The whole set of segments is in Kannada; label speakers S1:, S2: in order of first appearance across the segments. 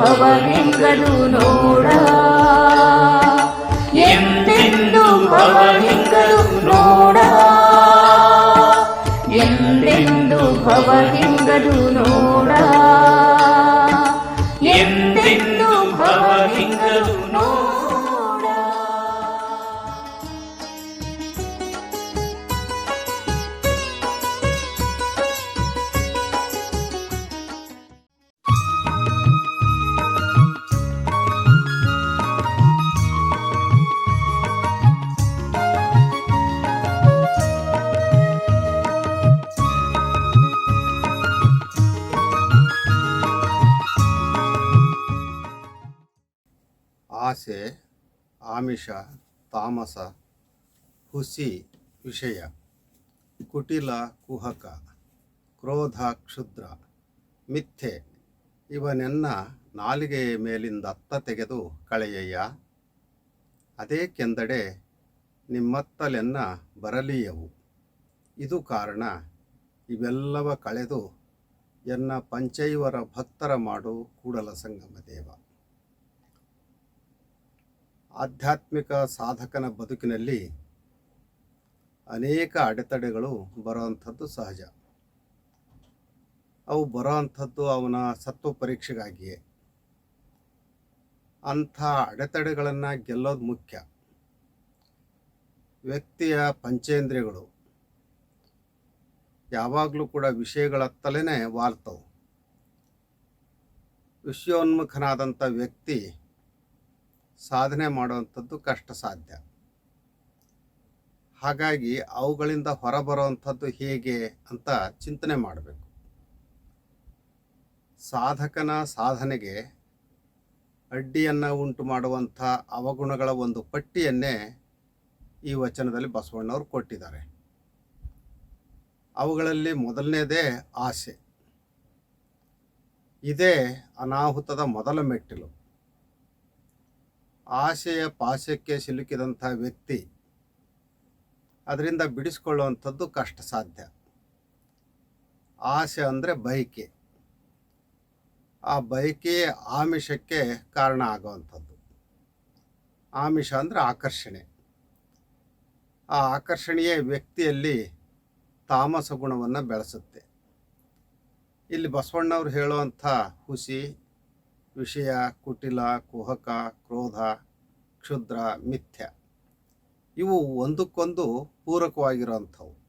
S1: ಭವಲಿಂಗಲು ನೋಡ. ಎಂದೆಂದು ಭವಲಿಂಗಲು ನೋಡ. ಎಂದೆಂದು ಭವಲಿಂಗಲು ನೋಡ.
S2: ಆಸೆ ಆಮಿಷ, ತಾಮಸ, ಹುಸಿ ವಿಷಯ, ಕುಟಿಲ ಕುಹಕ ಕ್ರೋಧ ಕ್ಷುದ್ರ ಮಿಥ್ಯೆ ಇವನೆನ್ನ ನಾಲಿಗೆಯ ಮೇಲಿಂದ ಅತ್ತ ತೆಗೆದು ಕಳೆಯಯ್ಯ. ಅದೇಕೆಂದಡೆ ನಿಮ್ಮತ್ತಲೆನ್ನ ಬರಲೀಯವು. ಇದು ಕಾರಣ ಇವೆಲ್ಲವ ಕಳೆದು ಎನ್ನ ಪಂಚೈವರ ಭಕ್ತರ ಮಾಡು ಕೂಡಲ ಸಂಗಮ ದೇವ. ಆಧ್ಯಾತ್ಮಿಕ ಸಾಧಕನ ಬದುಕಿನಲ್ಲಿ ಅನೇಕ ಅಡೆತಡೆಗಳು ಬರುವಂಥದ್ದು ಸಹಜ. ಅವು ಬರುವಂಥದ್ದು ಅವನ ಸತ್ವ ಪರೀಕ್ಷೆಗಾಗಿಯೇ ಅಂಥ ಅಡೆತಡೆಗಳನ್ನು ಗೆಲ್ಲೋದು ಮುಖ್ಯ. ವ್ಯಕ್ತಿಯ ಪಂಚೇಂದ್ರಿಯಗಳು ಯಾವಾಗಲೂ ಕೂಡ ವಿಷಯಗಳತ್ತಲೇ ವಾಲ್ತವು. ವಿಷಯೋನ್ಮುಖನಾದಂಥ ವ್ಯಕ್ತಿ ಸಾಧನೆ ಮಾಡುವಂಥದ್ದು ಕಷ್ಟ ಸಾಧ್ಯ ಹಾಗಾಗಿ ಅವುಗಳಿಂದ ಹೊರಬರುವಂಥದ್ದು ಹೇಗೆ ಅಂತ ಚಿಂತನೆ ಮಾಡಬೇಕು. ಸಾಧಕನ ಸಾಧನೆಗೆ ಅಡ್ಡಿಯನ್ನು ಉಂಟು ಮಾಡುವಂಥ ಅವಗುಣಗಳ ಒಂದು ಪಟ್ಟಿಯನ್ನೇ ಈ ವಚನದಲ್ಲಿ ಬಸವಣ್ಣವರು ಕೊಟ್ಟಿದ್ದಾರೆ. ಅವುಗಳಲ್ಲಿ ಮೊದಲನೇದೇ ಆಸೆ. ಇದೇ ಅನಾಹುತದ ಮೊದಲ ಮೆಟ್ಟಿಲು. ಆಸೆಯ ಪಾಶಕ್ಕೆ ಸಿಲುಕಿದಂಥ ವ್ಯಕ್ತಿ ಅದರಿಂದ ಬಿಡಿಸ್ಕೊಳ್ಳುವಂಥದ್ದು ಕಷ್ಟ ಸಾಧ್ಯ. ಆಸೆ ಅಂದರೆ ಬಯಕೆ. ಆ ಬಯಕೆ ಆಮಿಷಕ್ಕೆ ಕಾರಣ ಆಗುವಂಥದ್ದು. ಆಮಿಷ ಅಂದರೆ ಆಕರ್ಷಣೆ. ಆ ಆಕರ್ಷಣೆಯೇ ವ್ಯಕ್ತಿಯಲ್ಲಿ ತಾಮಸ ಗುಣವನ್ನು ಬೆಳೆಸುತ್ತೆ. ಇಲ್ಲಿ ಬಸವಣ್ಣವ್ರು ಹೇಳುವಂಥ ಹುಸಿ ವಿಷಯ, ಕುಟಿಲ, ಕುಹಕ, ಕ್ರೋಧ, ಕ್ಷುದ್ರ, ಮಿಥ್ಯ. ಇವು ಒಂದಕ್ಕೊಂದು ಪೂರಕವಾಗಿರೋಂಥವು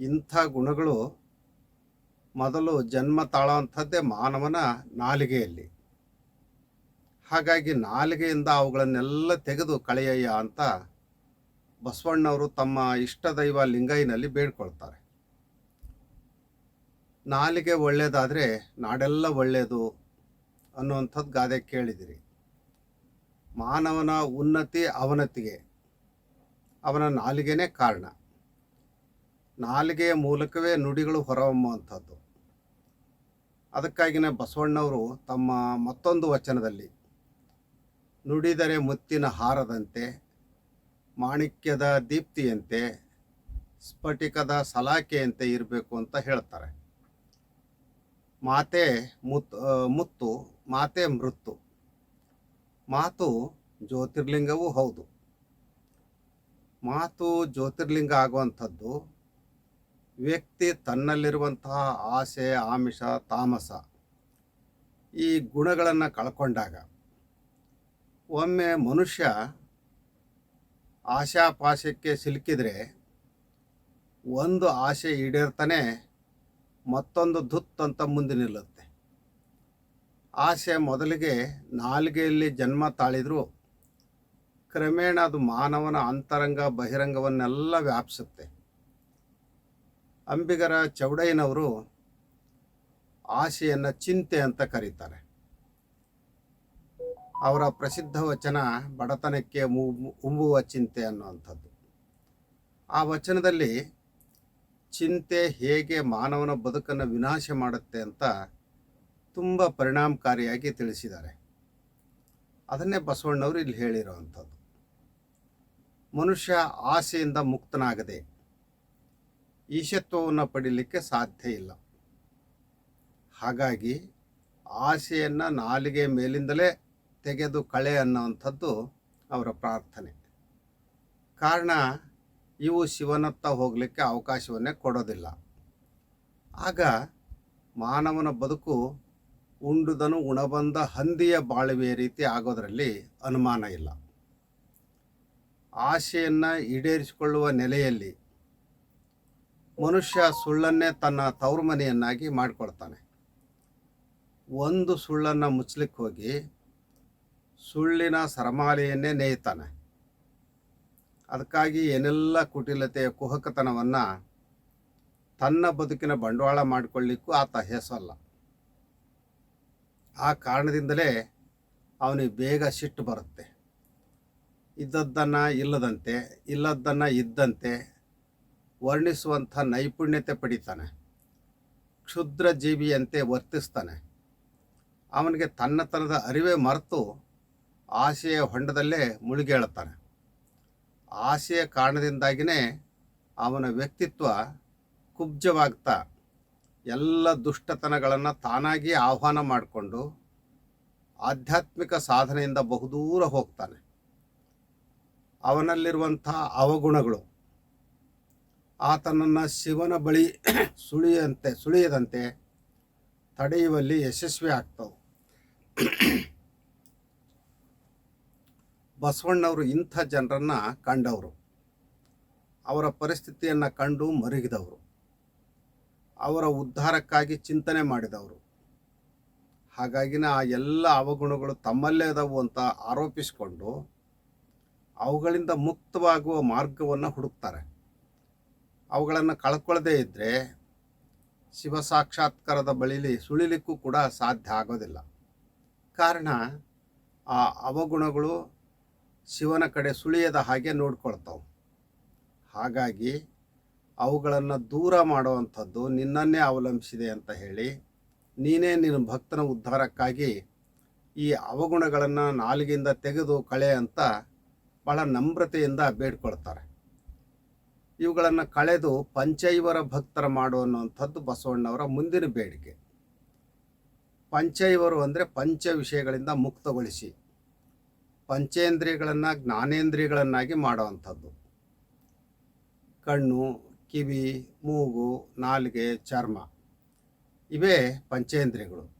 S2: ಇಂಥ ಗುಣಗಳು ಮೊದಲು ಜನ್ಮ ತಾಳೋವಂಥದ್ದೇ ಮಾನವನ ನಾಲಿಗೆಯಲ್ಲಿ. ಹಾಗಾಗಿ ನಾಲಿಗೆಯಿಂದ ಅವುಗಳನ್ನೆಲ್ಲ ತೆಗೆದು ಕಳೆಯಯ್ಯ ಅಂತ ಬಸವಣ್ಣವರು ತಮ್ಮ ಇಷ್ಟ ದೈವ ಲಿಂಗೈನಲ್ಲಿ ಬೇಡ್ಕೊಳ್ತಾರೆ. ನಾಲಿಗೆ ಒಳ್ಳೆಯದಾದರೆ ನಾಡೆಲ್ಲ ಒಳ್ಳೆಯದು ಅನ್ನುವಂಥದ್ದು ಗಾದೆ ಕೇಳಿದಿರಿ. ಮಾನವನ ಉನ್ನತಿ ಅವನತಿಗೆ, ಅವನ ನಾಲಿಗೆನೇ ಕಾರಣ. ನಾಲಿಗೆಯ ಮೂಲಕವೇ ನುಡಿಗಳು ಹೊರಹೊಮ್ಮುವಂಥದ್ದು. ಅದಕ್ಕಾಗಿನೇ ಬಸವಣ್ಣವರು ತಮ್ಮ ಮತ್ತೊಂದು ವಚನದಲ್ಲಿ, ನುಡಿದರೆ ಮುತ್ತಿನ ಹಾರದಂತೆ, ಮಾಣಿಕ್ಯದ ದೀಪ್ತಿಯಂತೆ, ಸ್ಫಟಿಕದ ಸಲಾಕೆಯಂತೆ ಇರಬೇಕು ಅಂತ ಹೇಳ್ತಾರೆ. ಮಾತೆ ಮುತ್ತು ಮುತ್ತು ಮಾತೆ ಮೃತ್ತು. ಮಾತು ಜ್ಯೋತಿರ್ಲಿಂಗವೂ ಹೌದು. ಮಾತು ಜ್ಯೋತಿರ್ಲಿಂಗ ಆಗುವಂಥದ್ದು ವ್ಯಕ್ತಿ ತನ್ನಲ್ಲಿರುವಂತಹ ಆಸೆ, ಆಮಿಷ, ತಾಮಸ ಈ ಗುಣಗಳನ್ನು ಕಳ್ಕೊಂಡಾಗ ಒಮ್ಮೆ ಮನುಷ್ಯ ಆಶಾಪಾಶಕ್ಕೆ ಸಿಲುಕಿದರೆ ಒಂದು ಆಸೆ ಈಡೇರ್ತಾನೆ ಮತ್ತೊಂದು ಧುತ್ ಅಂತ ಮುಂದೆ ನಿಲ್ಲುತ್ತೆ. ಆಸೆ ಮೊದಲಿಗೆ ನಾಲಿಗೆಯಲ್ಲಿ ಜನ್ಮ ತಾಳಿದ್ರು. ಕ್ರಮೇಣ ಅದು ಮಾನವನ ಅಂತರಂಗ ಬಹಿರಂಗವನ್ನೆಲ್ಲ ವ್ಯಾಪಿಸುತ್ತೆ. ಅಂಬಿಗರ ಚೌಡಯ್ಯನವರು ಆಸೆಯನ್ನು ಚಿಂತೆ ಅಂತ ಕರೀತಾರೆ. ಅವರ ಪ್ರಸಿದ್ಧ ವಚನ ಬಡತನಕ್ಕೆ ಉಂಬುವ ಚಿಂತೆ ಅನ್ನುವಂಥದ್ದು. ಆ ವಚನದಲ್ಲಿ ಚಿಂತೆ ಹೇಗೆ ಮಾನವನ ಬದುಕನ್ನು ವಿನಾಶ ಮಾಡುತ್ತೆ ಅಂತ ತುಂಬ ಪರಿಣಾಮಕಾರಿಯಾಗಿ ತಿಳಿಸಿದ್ದಾರೆ. ಅದನ್ನೇ ಬಸವಣ್ಣವರು ಇಲ್ಲಿ ಹೇಳಿರುವಂಥದ್ದು. ಮನುಷ್ಯ ಆಸೆಯಿಂದ ಮುಕ್ತನಾಗದೆ ಈಶತ್ವವನ್ನು ಪಡೀಲಿಕ್ಕೆ ಸಾಧ್ಯ ಇಲ್ಲ. ಹಾಗಾಗಿ ಆಸೆಯನ್ನು ನಾಲಿಗೆ ಮೇಲಿಂದಲೇ ತೆಗೆದು ಕಳೆ ಅನ್ನೋವಂಥದ್ದು ಅವರ ಪ್ರಾರ್ಥನೆ. ಕಾರಣ ಇವು ಶಿವನತ್ತ ಹೋಗಲಿಕ್ಕೆ ಅವಕಾಶವನ್ನೇ ಕೊಡೋದಿಲ್ಲ. ಆಗ ಮಾನವನ ಬದುಕು ಉಂಡುದನು ಉಣಬಂದ ಹಂದಿಯ ಬಾಳುವೆ ರೀತಿ ಆಗೋದರಲ್ಲಿ ಅನುಮಾನ ಇಲ್ಲ. ಆಶೆಯನ್ನು ಈಡೇರಿಸಿಕೊಳ್ಳುವ ನೆಲೆಯಲ್ಲಿ ಮನುಷ್ಯ ಸುಳ್ಳನ್ನೇ ತನ್ನ ತವರು ಮನೆಯನ್ನಾಗಿ ಮಾಡಿಕೊಳ್ತಾನೆ. ಒಂದು ಸುಳ್ಳನ್ನು ಮುಚ್ಚಲಿಕ್ಕೆ ಹೋಗಿ ಸುಳ್ಳಿನ ಸರಮಾಲೆಯನ್ನೇ ನೇಯ್ತಾನೆ. ಅದಕ್ಕಾಗಿ ಏನೆಲ್ಲ ಕುಟಿಲತೆಯ ಕುಹಕತನವನ್ನು ತನ್ನ ಬದುಕಿನ ಬಂಡವಾಳ ಮಾಡಿಕೊಳ್ಳಿಕ್ಕೂ ಆತ ಹೆಸಲ್ಲ. ಆ ಕಾರಣದಿಂದಲೇ ಅವನಿಗೆ ಬೇಗ ಸಿಟ್ಟು ಬರುತ್ತೆ. ಇದ್ದದ್ದನ್ನು ಇಲ್ಲದಂತೆ, ಇಲ್ಲದ್ದನ್ನು ಇದ್ದಂತೆ ವರ್ಣಿಸುವಂಥ ನೈಪುಣ್ಯತೆ ಪಡಿತಾನೆ. ಕ್ಷುದ್ರ ಜೀವಿಯಂತೆ ವರ್ತಿಸ್ತಾನೆ. ಅವನಿಗೆ ತನ್ನತನದ ಅರಿವೇ ಮರೆತು ಆಸೆಯ ಹೊಂಡದಲ್ಲೇ ಮುಳುಗೇಳುತ್ತಾನೆ. ಆಸೆಯ ಕಾರಣದಿಂದಾಗಿಯೇ ಅವನ ವ್ಯಕ್ತಿತ್ವ ಕುಬ್ಜವಾಗ್ತಾ ಎಲ್ಲ ದುಷ್ಟತನಗಳನ್ನು ತಾನಾಗಿ ಆಹ್ವಾನ ಮಾಡಿಕೊಂಡು ಆಧ್ಯಾತ್ಮಿಕ ಸಾಧನೆಯಿಂದ ಬಹುದೂರ ಹೋಗ್ತಾನೆ. ಅವನಲ್ಲಿರುವಂಥ ಅವಗುಣಗಳು, ಆತನನ್ನು ಶಿವನ ಬಳಿ ಸುಳಿಯಂತೆ, ಸುಳಿಯದಂತೆ ತಡೆಯುವಲ್ಲಿ ಯಶಸ್ವಿ ಆಗ್ತವೆ. ಬಸವಣ್ಣವರು ಇಂಥ ಜನರನ್ನು ಕಂಡವರು. ಅವರ ಪರಿಸ್ಥಿತಿಯನ್ನು ಕಂಡು ಮರುಗಿದವರು. ಅವರ ಉದ್ಧಾರಕ್ಕಾಗಿ ಚಿಂತನೆ ಮಾಡಿದವರು. ಹಾಗಾಗಿನ ಆ ಎಲ್ಲ ಅವಗುಣಗಳು ತಮ್ಮಲ್ಲೇ ಅದಾವು ಅಂತ ಆರೋಪಿಸಿಕೊಂಡು ಅವುಗಳಿಂದ ಮುಕ್ತವಾಗುವ ಮಾರ್ಗವನ್ನು ಹುಡುಕ್ತಾರೆ. ಅವುಗಳನ್ನು ಕಳ್ಕೊಳ್ಳದೇ ಇದ್ದರೆ ಶಿವ ಸಾಕ್ಷಾತ್ಕಾರದ ಬಳಿಲಿ ಸುಳಿಲಿಕ್ಕೂ ಕೂಡ ಸಾಧ್ಯ ಆಗೋದಿಲ್ಲ. ಕಾರಣ ಆ ಅವಗುಣಗಳು ಶಿವನ ಕಡೆ ಸುಳಿಯದ ಹಾಗೆ ನೋಡ್ಕೊಳ್ತಾವೆ. ಹಾಗಾಗಿ ಅವುಗಳನ್ನು ದೂರ ಮಾಡುವಂಥದ್ದು ನಿನ್ನನ್ನೇ ಅವಲಂಬಿಸಿದೆ ಅಂತ ಹೇಳಿ ನೀನೇ ನಿನ್ನ ಭಕ್ತನ ಉದ್ಧಾರಕ್ಕಾಗಿ ಈ ಅವಗುಣಗಳನ್ನು ನಾಲಿಗೆಯಿಂದ ತೆಗೆದು ಕಳೆ ಅಂತ ಭಾಳ ನಮ್ರತೆಯಿಂದ ಬೇಡ್ಕೊಳ್ತಾರೆ. ಇವುಗಳನ್ನು ಕಳೆದು ಪಂಚೈವರ ಭಕ್ತರ ಮಾಡು ಅನ್ನುವಂಥದ್ದು ಬಸವಣ್ಣವರ ಮುಂದಿನ ಬೇಡಿಕೆ. ಪಂಚೈವರು ಅಂದರೆ ಪಂಚ ವಿಷಯಗಳಿಂದ ಮುಕ್ತಗೊಳಿಸಿ, ಪಂಚೇಂದ್ರಿಯಗಳನ್ನು ಜ್ಞಾನೇಂದ್ರಿಯಗಳನ್ನಾಗಿ ಮಾಡುವಂಥದ್ದು. ಕಣ್ಣು ಕಿವಿ, ಮೂಗು, ನಾಲಿಗೆ, ಚರ್ಮ. ಇವೇ ಪಂಚೇಂದ್ರಿಯಗಳು.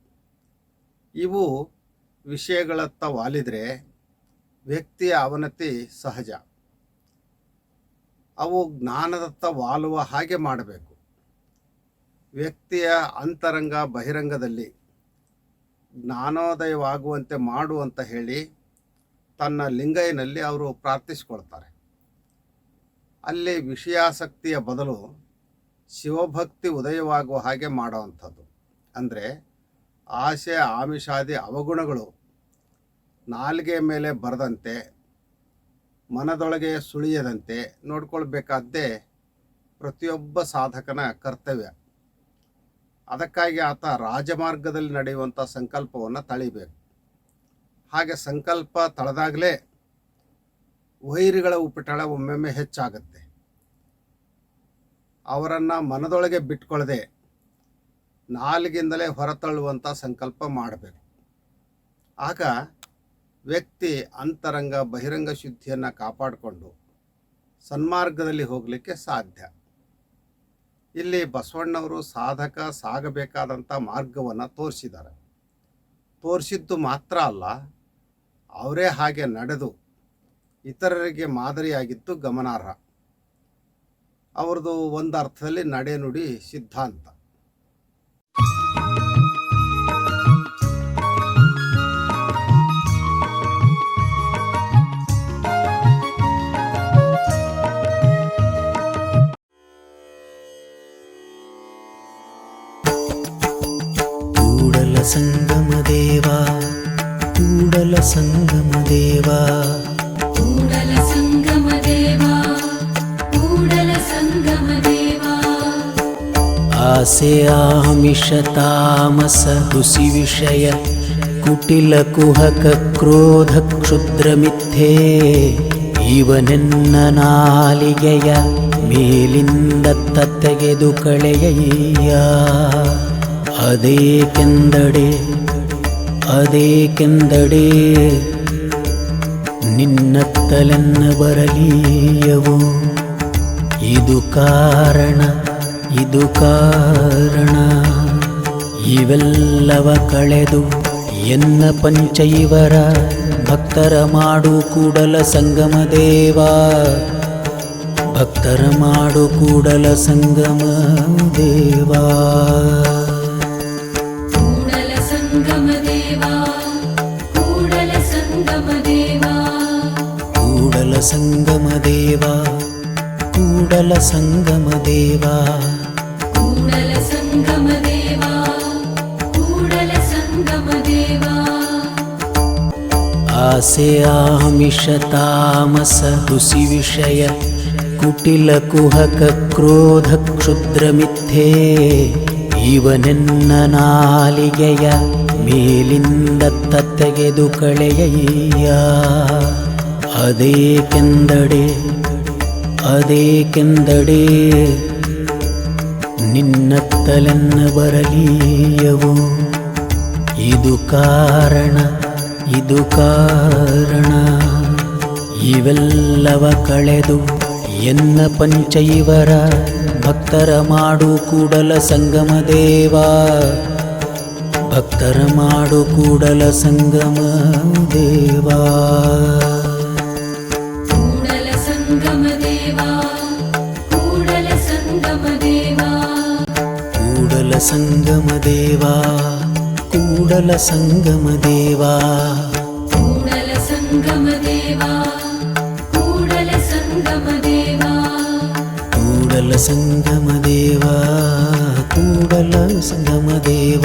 S2: ಇವು ವಿಷಯಗಳತ್ತ ವಾಲಿದರೆ ವ್ಯಕ್ತಿಯ ಅವನತಿ ಸಹಜ. ಅವು ಜ್ಞಾನದತ್ತ ವಾಲುವ ಹಾಗೆ ಮಾಡಬೇಕು. ವ್ಯಕ್ತಿಯ ಅಂತರಂಗ ಬಹಿರಂಗದಲ್ಲಿ ಜ್ಞಾನೋದಯವಾಗುವಂತೆ ಮಾಡು ಅಂತ ಹೇಳಿ ತನ್ನ ಲಿಂಗೈನಲ್ಲಿ ಅವರು ಪ್ರಾರ್ಥಿಸ್ಕೊಳ್ತಾರೆ. ಅಲ್ಲಿ ವಿಷಯಾಸಕ್ತಿಯ ಬದಲು ಶಿವಭಕ್ತಿ ಉದಯವಾಗುವ ಹಾಗೆ ಮಾಡುವಂಥದ್ದು. ಅಂದರೆ ಆಸೆ, ಆಮಿಷಾದಿ ಅವಗುಣಗಳು ನಾಲಿಗೆ ಮೇಲೆ ಬರದಂತೆ, ಮನದೊಳಗೆ ಸುಳಿಯದಂತೆ ನೋಡ್ಕೊಳ್ಬೇಕಾದ್ದೇ ಪ್ರತಿಯೊಬ್ಬ ಸಾಧಕನ ಕರ್ತವ್ಯ. ಅದಕ್ಕಾಗಿ ಆತ ರಾಜಮಾರ್ಗದಲ್ಲಿ ನಡೆಯುವಂಥ ಸಂಕಲ್ಪವನ್ನು ತಳಿಬೇಕು. ಹಾಗೆ ಸಂಕಲ್ಪ ತಳೆದಾಗಲೇ ವೈರಿಗಳ ಉಪಟಳ ಒಮ್ಮೊಮ್ಮೆ ಹೆಚ್ಚಾಗುತ್ತೆ. ಅವರನ್ನು ಮನದೊಳಗೆ ಬಿಟ್ಕೊಳ್ಳದೆ ನಾಲಿಗಿಂದಲೇ ಹೊರತಳ್ಳುವಂಥ ಸಂಕಲ್ಪ ಮಾಡಬೇಕು. ಆಗ ವ್ಯಕ್ತಿ ಅಂತರಂಗ, ಬಹಿರಂಗ ಶುದ್ಧಿಯನ್ನು ಕಾಪಾಡಿಕೊಂಡು ಸನ್ಮಾರ್ಗದಲ್ಲಿ ಹೋಗಲಿಕ್ಕೆ ಸಾಧ್ಯ. ಇಲ್ಲಿ ಬಸವಣ್ಣವರು ಸಾಧಕ ಸಾಗಬೇಕಾದಂಥ ಮಾರ್ಗವನ್ನು ತೋರಿಸಿದ್ದಾರೆ. ತೋರಿಸಿದ್ದು ಮಾತ್ರ ಅಲ್ಲ, ಅವರೇ ಹಾಗೆ ನಡೆದು ಇತರರಿಗೆ ಮಾದರಿಯಾಗಿದ್ದು ಗಮನಾರ್ಹ. ಅವ್ರದ್ದು ಒಂದು ಅರ್ಥದಲ್ಲಿ ನಡೆನುಡಿ ಸಿದ್ಧಾಂತ.
S3: ಕ್ರೋಧ ಕ್ಷುದ್ರ ಮಿಥ್ಯೆ ಇವನೆನ್ನ ನಾಲಿಗೆಯ ಮೇಲಿಂದ ತೆಗೆದು ಕಳೆಯಯ್ಯ. ಅದೇಕೆಂದಡೆ ಅದೇಕೆಂದಡೆ ನಿನ್ನತ್ತಲೆನ್ನ ಬರಲೀಯವು. ಇದು ಕಾರಣ ಇದು ಕಾರಣ. ಇವೆಲ್ಲವ ಕಳೆದು ಎನ್ನ ಪಂಚೈವರ ಭಕ್ತರ ಮಾಡು ಕೂಡಲ ಸಂಗಮ ದೇವಾ. ಭಕ್ತರ ಮಾಡು ಕೂಡಲ ಸಂಗಮ ದೇವಾ.
S1: ಕೂಡಲ ಸಂಗಮ ದೇವಾ ಕೂಡಲ ಸಂಗಮ ದೇವ.
S3: ಆಸೆ ಆಮಿಷ ತಾಮಸ ಹುಸಿ ವಿಷಯ, ಕುಟಿಲ ಕುಹಕ ಕ್ರೋಧ ಕ್ಷುದ್ರ ಮಿಥ್ಯೆ ಇವನೆನ್ನ ನಾಲಿಗೆಯ ಮೇಲಿಂದ ತೆಗೆದು ಕಳೆಯಯ್ಯ. ಅದೇಕೆಂದಡೆ ಅದೇಕೆಂದಡೆ, ನಿನ್ನತ್ತಲೆನ್ನ ಬರಲೀಯವು. ಇದು ಕಾರಣ ಇದು ಕಾರಣ. ಇವೆಲ್ಲವ ಕಳೆದು ಎನ್ನ ಪಂಚೈವರ ಭಕ್ತರ ಮಾಡು ಕೂಡಲ ಸಂಗಮ ದೇವ. ಭಕ್ತರ ಮಾಡು ಕೂಡಲ ಸಂಗಮ ದೇವಾ.
S1: ಕೂಡಲ ಸಂಗಮ ದೇವ. ಕೂಡಲ ಸಂಗಮ ದೇವ
S3: ಕೂಡಲ ಸಂಗಮ ದೇವಾ ಕೂಡಲ ಸಂಗಮ ದೇವಾ
S1: ಕೂಡಲ ಸಂಗಮ ದೇವ ಕೂಡಲ ಸಂಗಮ ದೇವ